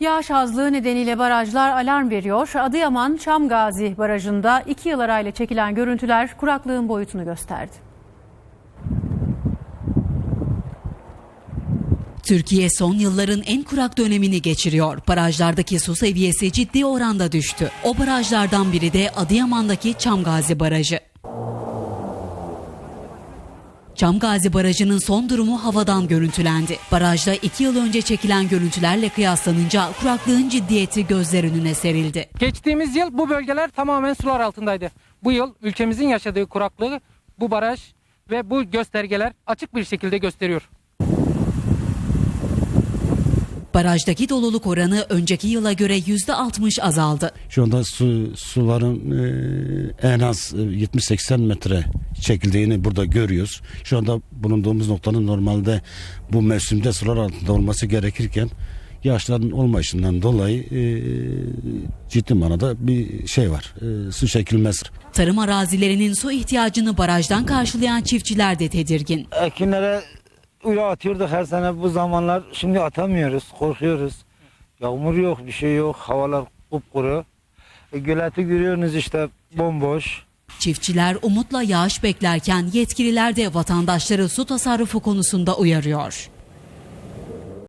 Yağış azlığı nedeniyle barajlar alarm veriyor. Adıyaman Çamgazi Barajı'nda iki yıl arayla çekilen görüntüler kuraklığın boyutunu gösterdi. Türkiye son yılların en kurak dönemini geçiriyor. Barajlardaki su seviyesi ciddi oranda düştü. O barajlardan biri de Adıyaman'daki Çamgazi Barajı. Çamgazi Barajı'nın son durumu havadan görüntülendi. Barajda iki yıl önce çekilen görüntülerle kıyaslanınca kuraklığın ciddiyeti gözler önüne serildi. Geçtiğimiz yıl bu bölgeler tamamen sular altındaydı. Bu yıl ülkemizin yaşadığı kuraklığı bu baraj ve bu göstergeler açık bir şekilde gösteriyor. Barajdaki doluluk oranı önceki yıla göre %60 azaldı. Şu anda su, suların e, en az e, 70-80 metre çekildiğini burada görüyoruz. Şu anda bulunduğumuz noktanın normalde bu mevsimde sular altında olması gerekirken yağışların olmayışından dolayı e, ciddi manada bir şey var. E, su çekilmez. Tarım arazilerinin su ihtiyacını barajdan karşılayan çiftçiler de tedirgin. Ekinlere ula atıyorduk her sene bu zamanlar. Şimdi atamıyoruz, korkuyoruz. Yağmur yok, bir şey yok. Havalar kupkuru. E, göleti görüyorsunuz işte bomboş. Çiftçiler umutla yağış beklerken yetkililer de vatandaşları su tasarrufu konusunda uyarıyor.